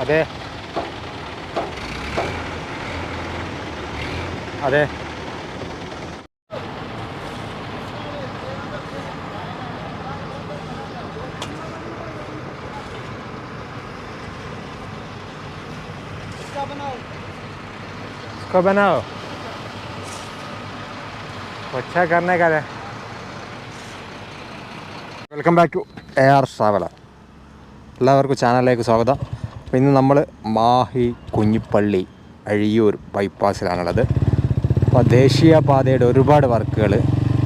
അതെ അതെ इसको बनाओ अच्छा करने का है welcome back to A R traveller എല്ലാവർക്കും ചാനലിലേക്ക് സ്വാഗതം ഇന്ന് നമ്മൾ മാഹി കുഞ്ഞിപ്പള്ളി അഴിയൂർ ബൈപ്പാസിലാണുള്ളത്. അപ്പോൾ ദേശീയ പാതയുടെ ഒരുപാട് വർക്കുകൾ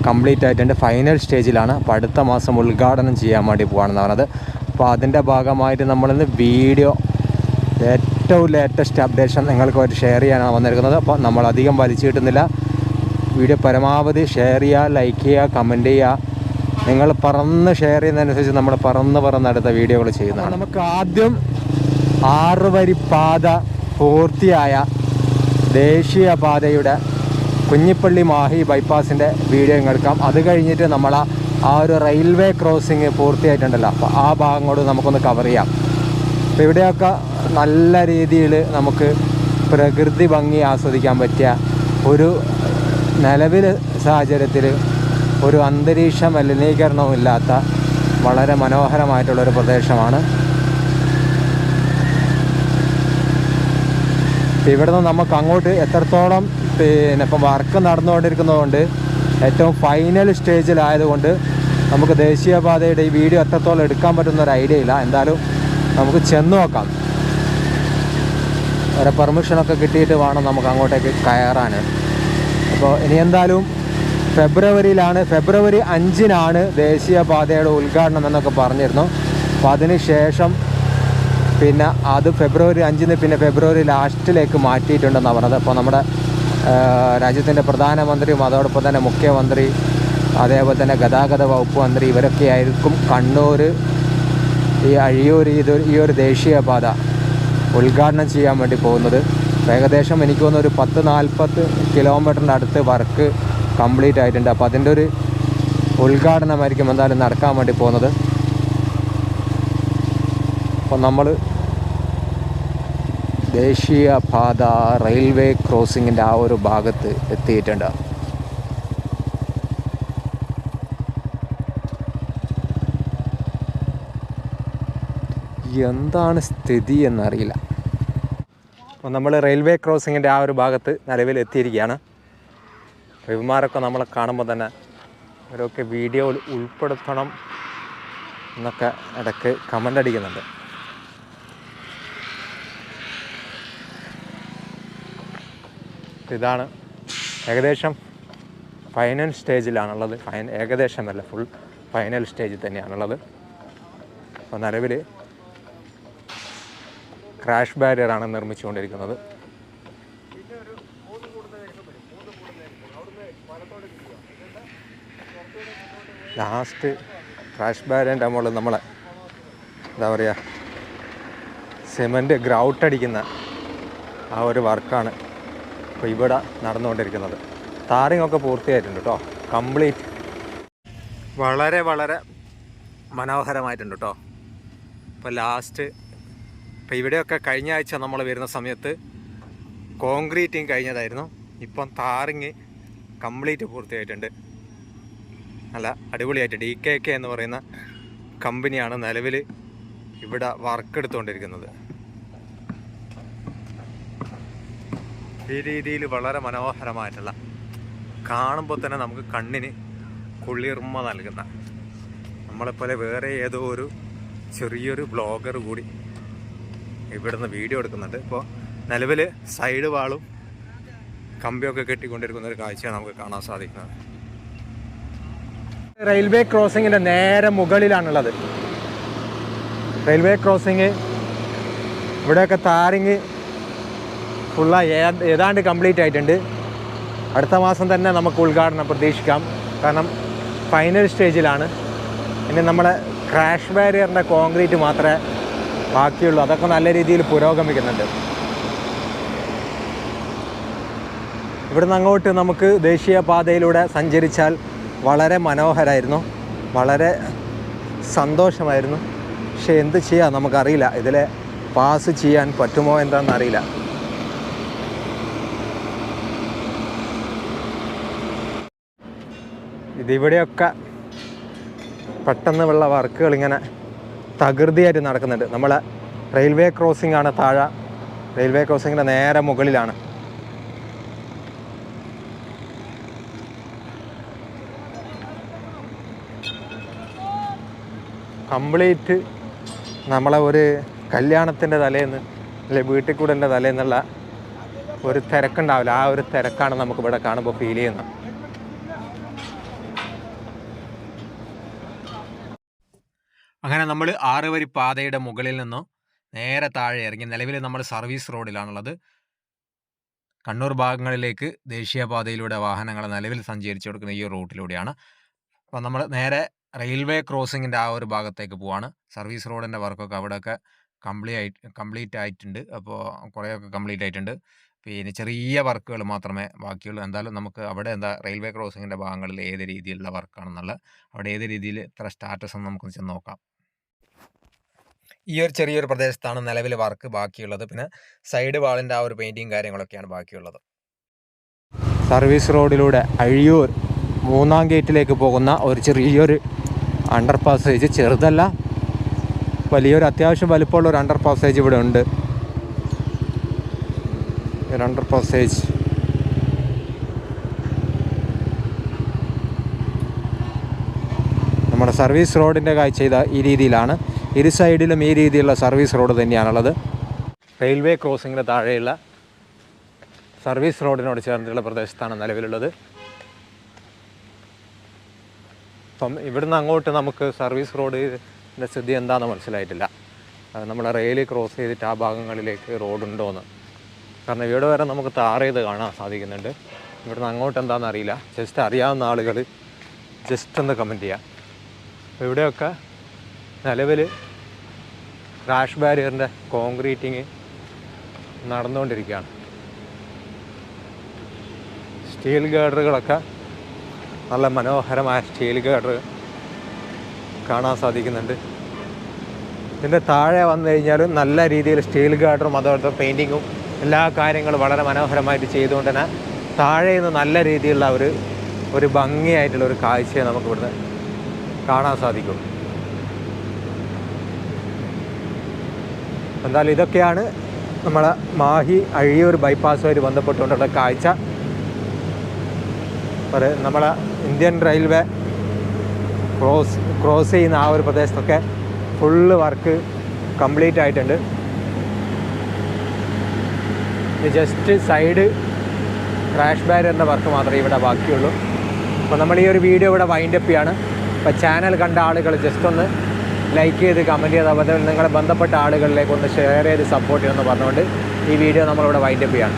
കംപ്ലീറ്റ് ആയിട്ടുണ്ട് ഫൈനൽ സ്റ്റേജിലാണ്. അപ്പോൾ അടുത്ത മാസം ഉദ്ഘാടനം ചെയ്യാൻ വേണ്ടി പോകുകയാണെന്ന് പറഞ്ഞത്. അപ്പോൾ അതിന്റെ ഭാഗമായിട്ട് നമ്മളിന്ന് വീഡിയോ ഏറ്റവും ലേറ്റസ്റ്റ് അപ്ഡേഷൻ നിങ്ങൾക്ക് ഒരു ഷെയർ ചെയ്യാനാണ് വന്നിരിക്കുന്നത്. അപ്പോൾ നമ്മൾ അധികം വലിച്ചു കിട്ടുന്നില്ല. വീഡിയോ പരമാവധി ഷെയർ ചെയ്യുക ലൈക്ക് ചെയ്യുക കമന്റ് ചെയ്യുക. നിങ്ങൾ പറന്ന് ഷെയർ ചെയ്യുന്നതനുസരിച്ച് നമ്മൾ പറന്ന് പറന്ന് അടുത്ത വീഡിയോകൾ ചെയ്യുന്നതാണ്. നമുക്ക് ആദ്യം ആറ് വരി പാത പൂർത്തിയായ ദേശീയപാതയുടെ കുഞ്ഞിപ്പള്ളി മാഹി ബൈപ്പാസിന്റെ വീഡിയോ എടുക്കാം അത് കഴിഞ്ഞിട്ട് നമ്മൾ ആ- ആ ഒരു റെയിൽവേ ക്രോസിങ് പൂർത്തിയായിട്ടുണ്ടല്ലോ. അപ്പോൾ ആ ഭാഗം കൂടെ നമുക്കൊന്ന് കവർ ചെയ്യാം. അപ്പോൾ ഇവിടെയൊക്കെ നല്ല രീതിയിൽ നമുക്ക് പ്രകൃതി ഭംഗി ആസ്വദിക്കാൻ പറ്റിയ ഒരു നിലവിൽ സാഹചര്യത്തിൽ ഒരു അന്തരീക്ഷ മലിനീകരണവും ഇല്ലാത്ത വളരെ മനോഹരമായിട്ടുള്ളൊരു പ്രദേശമാണ് ഇവിടെ നിന്ന് നമുക്ക് അങ്ങോട്ട് എത്രത്തോളം പിന്നെ ഇപ്പം വർക്ക് നടന്നുകൊണ്ടിരിക്കുന്നതുകൊണ്ട് ഏറ്റവും ഫൈനൽ സ്റ്റേജിലായതുകൊണ്ട് നമുക്ക് ദേശീയപാതയുടെ ഈ വീഡിയോ എത്രത്തോളം എടുക്കാൻ പറ്റുന്ന ഒരു ഐഡിയ ഇല്ല. എന്തായാലും നമുക്ക് ചെന്ന് നോക്കാം. ഒരു പെർമിഷനൊക്കെ കിട്ടിയിട്ട് വേണം നമുക്ക് അങ്ങോട്ടേക്ക് കയറാൻ. അപ്പോൾ ഇനി എന്തായാലും ഫെബ്രുവരിയിലാണ് ഫെബ്രുവരി അഞ്ചിനാണ് ദേശീയപാതയുടെ ഉദ്ഘാടനം എന്നൊക്കെ പറഞ്ഞിരുന്നു. അപ്പോൾ അതിന് ശേഷം പിന്നെ അത് ഫെബ്രുവരി അഞ്ചിന് പിന്നെ ഫെബ്രുവരി ലാസ്റ്റിലേക്ക് മാറ്റിയിട്ടുണ്ടെന്നാണ് പറഞ്ഞത്. അപ്പോൾ നമ്മുടെ രാജ്യത്തിന്റെ പ്രധാനമന്ത്രിയും അതോടൊപ്പം തന്നെ മുഖ്യമന്ത്രി അതേപോലെ തന്നെ ഗതാഗത വകുപ്പ് മന്ത്രി ഇവരൊക്കെ ആയിരിക്കും കണ്ണൂർ ഈ അഴിയൂർ ഇത് ഈ ഒരു ദേശീയപാത ഉദ്ഘാടനം ചെയ്യാൻ വേണ്ടി പോകുന്നത്. ഏകദേശം എനിക്ക് തോന്നുന്നു ഒരു പത്ത് നാൽപ്പത്ത് കിലോമീറ്ററിന്റെ അടുത്ത് വർക്ക് കംപ്ലീറ്റ് ആയിട്ടുണ്ട്. അപ്പോൾ അതിന്റെ ഒരു ഉദ്ഘാടനമായിരിക്കും എന്തായാലും നടക്കാൻ വേണ്ടി പോകുന്നത്. അപ്പോൾ നമ്മൾ ദേശീയപാത റെയിൽവേ ക്രോസിങ്ങിന്റെ ആ ഒരു ഭാഗത്ത് എത്തിയിട്ടുണ്ട്. എന്താണ് സ്ഥിതി എന്നറിയില്ല. അപ്പോൾ നമ്മൾ റെയിൽവേ ക്രോസിങ്ങിന്റെ ആ ഒരു ഭാഗത്ത് നിലവിൽ എത്തിയിരിക്കുകയാണ്. റവിമാരൊക്കെ നമ്മളെ കാണുമ്പോൾ തന്നെ അവരൊക്കെ വീഡിയോ ഉൾപ്പെടുത്തണം എന്നൊക്കെ ഇടയ്ക്ക് കമന്റ് അടിക്കുന്നുണ്ട്. ഇതാണ് ഏകദേശം ഫൈനൽ സ്റ്റേജിലാണുള്ളത് ഫൈൻ ഏകദേശം അല്ല ഫുൾ ഫൈനൽ സ്റ്റേജിൽ തന്നെയാണുള്ളത്. അപ്പോൾ നിലവിൽ ക്രാഷ് ബാരിയറാണ് നിർമ്മിച്ചുകൊണ്ടിരിക്കുന്നത്. ലാസ്റ്റ് ക്രാഷ് ബാരിയറിന്റെ മുകളിൽ നമ്മളെ എന്താ പറയുക സിമന്റ് ഗ്രൗട്ട് അടിക്കുന്ന ആ ഒരു വർക്കാണ് ഇപ്പോൾ ഇവിടെ നടന്നുകൊണ്ടിരിക്കുന്നത്. താറിങ് ഒക്കെ പൂർത്തിയായിട്ടുണ്ട് കേട്ടോ കംപ്ലീറ്റ് വളരെ വളരെ മനോഹരമായിട്ടുണ്ട് കേട്ടോ ഇപ്പോൾ ലാസ്റ്റ് ഇപ്പോൾ ഇവിടെയൊക്കെ കഴിഞ്ഞ ആഴ്ച നമ്മൾ വരുന്ന സമയത്ത് കോൺക്രീറ്റിങ് കഴിഞ്ഞതായിരുന്നു. ഇപ്പം താറിങ് കംപ്ലീറ്റ് പൂർത്തിയായിട്ടുണ്ട്. നല്ല അടിപൊളിയായിട്ട് ഡി കെ കെ എന്ന് പറയുന്ന കമ്പനിയാണ് നിലവിൽ ഇവിടെ വർക്ക് എടുത്തുകൊണ്ടിരിക്കുന്നത്. ഈ രീതിയിൽ വളരെ മനോഹരമായിട്ടുള്ള കാണുമ്പോൾ തന്നെ നമുക്ക് കണ്ണിന് കുളിർമ നൽകുന്ന നമ്മളെപ്പോലെ വേറെ ഏതോ ഒരു ചെറിയൊരു ബ്ലോഗർ കൂടി ഇവിടുന്ന് വീഡിയോ എടുക്കുന്നുണ്ട്. ഇപ്പോൾ നിലവിൽ സൈഡ് വാളും കമ്പിയൊക്കെ കെട്ടിക്കൊണ്ടിരിക്കുന്ന ഒരു കാഴ്ചയാണ് നമുക്ക് കാണാൻ സാധിക്കുന്നത്. റെയിൽവേ ക്രോസിങ്ങിന്റെ നേരെ മുകളിലാണുള്ളത്. റെയിൽവേ ക്രോസിങ് ഇവിടെയൊക്കെ താരിങ് ഫുള്ള ഏതാണ്ട് കംപ്ലീറ്റ് ആയിട്ടുണ്ട്. അടുത്ത മാസം തന്നെ നമുക്ക് ഉദ്ഘാടനം പ്രതീക്ഷിക്കാം. കാരണം ഫൈനൽ സ്റ്റേജിലാണ് ഇനി നമ്മുടെ ക്രാഷ് ബാരിയറിന്റെ കോൺക്രീറ്റ് മാത്രമേ ബാക്കിയുള്ളൂ. അതൊക്കെ നല്ല രീതിയിൽ പുരോഗമിക്കുന്നുണ്ട്. ഇവിടുന്ന് അങ്ങോട്ട് നമുക്ക് ദേശീയപാതയിലൂടെ സഞ്ചരിച്ചാൽ വളരെ മനോഹരമായിരുന്നു വളരെ സന്തോഷമായിരുന്നു. പക്ഷേ എന്ത് ചെയ്യാം നമുക്കറിയില്ല. ഇതിലെ പാസ് ചെയ്യാൻ പറ്റുമോ എന്താണെന്ന് ഇതിവിടെയൊക്കെ പെട്ടെന്ന് ഉള്ള വർക്കുകൾ ഇങ്ങനെ തകൃതിയായിട്ട് നടക്കുന്നുണ്ട്. നമ്മളെ റെയിൽവേ ക്രോസിംഗ് ആണ് താഴെ. റെയിൽവേ ക്രോസിങ്ങിന്റെ നേരെ മുകളിലാണ്. കംപ്ലീറ്റ് നമ്മളെ ഒരു കല്യാണത്തിന്റെ തലേന്ന് അല്ലെ വീട്ടിൽ കൂടെ തലേന്നുള്ള ഒരു തിരക്കുണ്ടാവില്ല. ആ ഒരു തിരക്കാണ് നമുക്ക് ഇവിടെ കാണുമ്പോൾ ഫീൽ ചെയ്യുന്നത്. നമ്മൾ ആറ് വരി പാതയുടെ മുകളിൽ നിന്നോ നേരെ താഴെ ഇറങ്ങി നിലവിൽ നമ്മൾ സർവീസ് റോഡിലാണുള്ളത്. കണ്ണൂർ ഭാഗങ്ങളിലേക്ക് ദേശീയപാതയിലൂടെ വാഹനങ്ങൾ നിലവിൽ സഞ്ചരിച്ചു കൊടുക്കുന്ന ഈ റൂട്ടിലൂടെയാണ്. അപ്പോൾ നമ്മൾ നേരെ റെയിൽവേ ക്രോസിങ്ങിന്റെ ആ ഒരു ഭാഗത്തേക്ക് പോവാണ്. സർവീസ് റോഡിന്റെ വർക്കൊക്കെ അവിടെയൊക്കെ കംപ്ലീറ്റ് ആയിട്ട് കംപ്ലീറ്റ് ആയിട്ടുണ്ട്. അപ്പോൾ കുറേയൊക്കെ കംപ്ലീറ്റ് ആയിട്ടുണ്ട്. പിന്നെ ചെറിയ വർക്കുകൾ മാത്രമേ ബാക്കിയുള്ളൂ. എന്തായാലും നമുക്ക് അവിടെ എന്താ റെയിൽവേ ക്രോസിങ്ങിന്റെ ഭാഗങ്ങളിൽ ഏത് രീതിയിലുള്ള വർക്കാണെന്നുള്ള അവിടെ ഏത് രീതിയിൽ ഇത്ര സ്റ്റാറ്റസ് എന്ന് നമുക്ക് ചെന്ന് നോക്കാം. ഈ ഒരു ചെറിയൊരു പ്രദേശത്താണ് നിലവിൽ വർക്ക് ബാക്കിയുള്ളത്. പിന്നെ സൈഡ് വാളിന്റെ ആ ഒരു പെയിന്റിങ് കാര്യങ്ങളൊക്കെയാണ് ബാക്കിയുള്ളത്. സർവീസ് റോഡിലൂടെ അഴിയൂർ മൂന്നാം ഗേറ്റിലേക്ക് പോകുന്ന ഒരു ചെറിയൊരു അണ്ടർ പാസേജ് ചെറുതല്ല വലിയൊരു അത്യാവശ്യം വലുപ്പമുള്ള ഒരു അണ്ടർ പാസേജ് ഇവിടെ ഉണ്ട്. ഒരു അണ്ടർ പാസേജ് നമ്മുടെ സർവീസ് റോഡിന്റെ കാഴ്ച ഇതാ ഈ രീതിയിലാണ്. ഇരു സൈഡിലും ഈ രീതിയിലുള്ള സർവീസ് റോഡ് തന്നെയാണുള്ളത്. റെയിൽവേ ക്രോസിങ്ങിന് താഴെയുള്ള സർവീസ് റോഡിനോട് ചേർന്നിട്ടുള്ള പ്രദേശത്താണ് നിലവിലുള്ളത്. അപ്പം ഇവിടുന്ന് അങ്ങോട്ട് നമുക്ക് സർവീസ് റോഡിന്റെ സ്ഥിതി എന്താണെന്ന് മനസ്സിലായിട്ടില്ല. നമ്മൾ റെയിൽ ക്രോസ് ചെയ്തിട്ട് ആ ഭാഗങ്ങളിലേക്ക് റോഡുണ്ടോയെന്ന് കാരണം ഇവിടെ വരെ നമുക്ക് ചെയ്ത് കാണാൻ സാധിക്കുന്നുണ്ട്. ഇവിടുന്ന് അങ്ങോട്ട് എന്താണെന്ന് അറിയില്ല. ജസ്റ്റ് അറിയാവുന്ന ആളുകൾ ജസ്റ്റ് ഒന്ന് കമന്റ് ചെയ്യാം. ഇവിടെയൊക്കെ നിലവിൽ റാഷ് ബാരിയറിന്റെ കോൺക്രീറ്റിങ് നടന്നുകൊണ്ടിരിക്കുകയാണ്. സ്റ്റീൽ ഗേഡറുകളൊക്കെ നല്ല മനോഹരമായ സ്റ്റീൽ ഗേഡർ കാണാൻ സാധിക്കുന്നുണ്ട്. ഇതിന്റെ താഴെ വന്നു കഴിഞ്ഞാലും നല്ല രീതിയിൽ സ്റ്റീൽ ഗാർഡറും അതുപോലത്തെ പെയിന്റിങ്ങും എല്ലാ കാര്യങ്ങളും വളരെ മനോഹരമായിട്ട് ചെയ്തുകൊണ്ട് തന്നെ താഴെ നിന്ന് നല്ല രീതിയിലുള്ള ഒരു ഒരു ഭംഗിയായിട്ടുള്ള ഒരു കാഴ്ചയെ നമുക്ക് ഇവിടുന്ന് കാണാൻ സാധിക്കും. എന്തായാലും ഇതൊക്കെയാണ് നമ്മളെ മാഹി അഴിയൂർ ബൈപ്പാസുമായിട്ട് ബന്ധപ്പെട്ടുകൊണ്ടുള്ള കാഴ്ച. നമ്മളെ ഇന്ത്യൻ റെയിൽവേ ക്രോസ് ക്രോസ് ചെയ്യുന്ന ആ ഒരു പ്രദേശത്തൊക്കെ ഫുള്ള് വർക്ക് കംപ്ലീറ്റ് ആയിട്ടുണ്ട്. ജസ്റ്റ് സൈഡ് ക്രാഷ് ബാരിയറിന്റെ വർക്ക് മാത്രമേ ഇവിടെ ബാക്കിയുള്ളൂ. അപ്പോൾ നമ്മൾ ഈ ഒരു വീഡിയോ ഇവിടെ വൈൻഡപ്പ് ചെയ്യാണ്. അപ്പോൾ ചാനൽ കണ്ട ആളുകൾ ജസ്റ്റ് ഒന്ന് ലൈക്ക് ചെയ്ത് കമന്റ് ചെയ്ത് അതുപോലെ നിങ്ങളെ ബന്ധപ്പെട്ട ആളുകളിലേക്ക് ഒന്ന് ഷെയർ ചെയ്ത് സപ്പോർട്ട് ചെയ്യുമെന്ന് പറഞ്ഞുകൊണ്ട് ഈ വീഡിയോ നമ്മളിവിടെ വൈൻഡപ്പ് ചെയ്യാണ്.